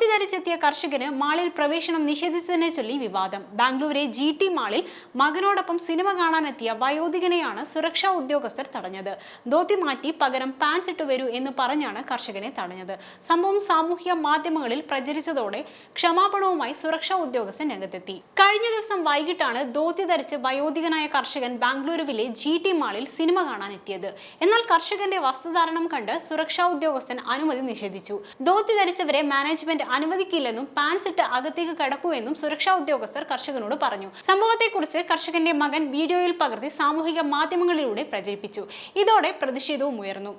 ധോത്തി ധരിച്ചെത്തിയ കർഷകന് മാളിൽ പ്രവേശനം നിഷേധിച്ചതിനെ ചൊല്ലി വിവാദം. ബാംഗ്ലൂരിലെ ജി ടി മാളിൽ മകനോടൊപ്പം സിനിമ കാണാനെത്തിയ വയോധികനെയാണ് സുരക്ഷാ ഉദ്യോഗസ്ഥർ തടഞ്ഞത്. ധോത്തി മാറ്റി പകരം പാൻസ് ഇട്ടു വരൂ എന്ന് പറഞ്ഞാണ് കർഷകനെ തടഞ്ഞത്. സംഭവം സാമൂഹ്യ മാധ്യമങ്ങളിൽ പ്രചരിച്ചതോടെ ക്ഷമാപണവുമായി സുരക്ഷാ ഉദ്യോഗസ്ഥൻ രംഗത്തെത്തി. കഴിഞ്ഞ ദിവസം വൈകിട്ടാണ് ധോത്തി ധരിച്ച് വയോധികനായ കർഷകൻ ബാംഗ്ലൂരുവിലെ ജി ടി മാളിൽ സിനിമ കാണാനെത്തിയത്. എന്നാൽ കർഷകന്റെ വസ്ത്രധാരണം കണ്ട് സുരക്ഷാ ഉദ്യോഗസ്ഥൻ അനുമതി നിഷേധിച്ചു. ധോത്തി ധരിച്ചവരെ മാനേജ്മെന്റ് അനുവദിക്കില്ലെന്നും പാൻസ് ഇട്ട് അകത്തേക്ക് കടക്കൂവെന്നും സുരക്ഷാ ഉദ്യോഗസ്ഥർ കർഷകനോട് പറഞ്ഞു സംഭവത്തെക്കുറിച്ച് കർഷകന്റെ മകൻ വീഡിയോയിൽ പകർത്തി സാമൂഹിക മാധ്യമങ്ങളിലൂടെ പ്രചരിപ്പിച്ചു ഇതോടെ പ്രതിഷേധവും ഉയർന്നു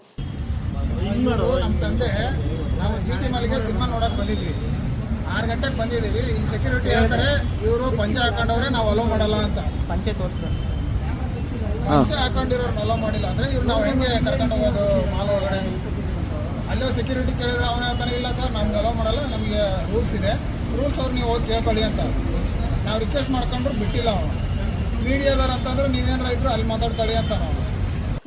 ಇವರು ನಮ್ಮ ತಂದೆ ನಾವು ಜಿ ಟಿ ಮಲ್ಲಿಗೆ ಸಿನಿಮಾ ನೋಡಕ್ ಬಂದಿದ್ವಿ ಆರು ಗಂಟೆಗೆ ಬಂದಿದ್ದೀವಿ ಇಲ್ಲಿ ಸೆಕ್ಯೂರಿಟಿ ಹೇಳ್ತಾರೆ ಇವರು ಪಂಚೆ ಹಾಕೊಂಡವ್ರೆ ನಾವು ಅಲೋ ಮಾಡಲ್ಲ ಅಂತ ಪಂಚೆ ತೋರಿಸ್ಬೇಕು ಪಂಚೆ ಹಾಕೊಂಡಿರೋರ್ನ ಅಲೋ ಮಾಡಿಲ್ಲ ಅಂದ್ರೆ ಇವ್ರು ನಾವು ಹೆಂಗೆ ಕರ್ಕೊಂಡು ಹೋಗೋದು ಮಾಲ್ ಒಳಗಡೆ ಅಲ್ಲೋ ಸೆಕ್ಯೂರಿಟಿ ಕೇಳಿದ್ರೆ ಅವನು ಹೇಳ್ತಾನೆ ಇಲ್ಲ ಸರ್ ನಮ್ಗೆ ಅಲೋ ಮಾಡಲ್ಲ, ನಮಗೆ ರೂಲ್ಸ್ ಇದೆ. ರೂಲ್ಸ್ ಅವ್ರು ನೀವು ಹೋಗಿ ಕೇಳ್ಕೊಳ್ಳಿ ಅಂತ. ನಾವು ರಿಕ್ವೆಸ್ಟ್ ಮಾಡ್ಕೊಂಡ್ರು ಬಿಟ್ಟಿಲ್ಲ ಅವನು. ಮೀಡಿಯಾದವ್ರು ಅಂತಂದ್ರೆ ನೀವೇನಾರ ಇದ್ರು ಅಲ್ಲಿ ಮಾತಾಡ್ಕೊಳ್ಳಿ ಅಂತ ನಾವು.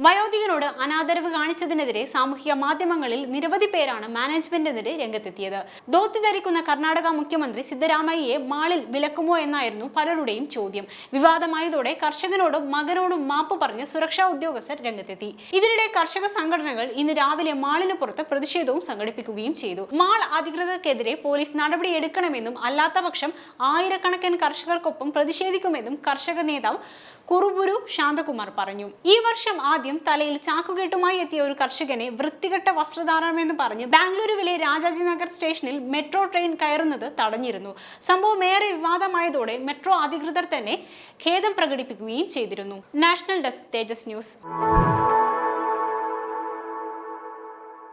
വയോധികനോട് അനാദരവ് കാണിച്ചതിനെതിരെ സാമൂഹിക മാധ്യമങ്ങളിൽ നിരവധി പേരാണ് മാനേജ്മെന്റിനെതിരെ രംഗത്തെത്തിയത്. ധോത്തി ധരിക്കുന്ന കർണാടക മുഖ്യമന്ത്രി സിദ്ധരാമയ്യയെ മാളിൽ വിലക്കുമോ എന്നായിരുന്നു പലരുടെയും ചോദ്യം. വിവാദമായതോടെ കർഷകനോടും മകനോടും മാപ്പ് പറഞ്ഞ് സുരക്ഷാ ഉദ്യോഗസ്ഥർ രംഗത്തെത്തി. ഇതിനിടെ കർഷക സംഘടനകൾ ഇന്ന് രാവിലെ മാളിന് പുറത്ത് പ്രതിഷേധവും സംഘടിപ്പിക്കുകയും ചെയ്തു. മാൾ അധികൃതർക്കെതിരെ പോലീസ് നടപടിയെടുക്കണമെന്നും അല്ലാത്തപക്ഷം ആയിരക്കണക്കിന് കർഷകർക്കൊപ്പം പ്രതിഷേധിക്കുമെന്നും കർഷക നേതാവ് കുറുബുരു ശാന്തകുമാർ പറഞ്ഞു. ഈ വർഷം ആദ്യം തലയിൽ ചാക്കുകെട്ടുമായി എത്തിയ ഒരു കർഷകനെ വൃത്തികെട്ട വസ്ത്രധാരണമെന്ന് പറഞ്ഞ് ബാംഗ്ലൂരുവിലെ രാജാജി നഗർ സ്റ്റേഷനിൽ മെട്രോ ട്രെയിൻ കയറുന്നത് തടഞ്ഞിരുന്നു. സംഭവം ഏറെ വിവാദമായതോടെ മെട്രോ അധികൃതർ തന്നെ ഖേദം പ്രകടിപ്പിക്കുകയും ചെയ്തിരുന്നു. National desk Tejas news.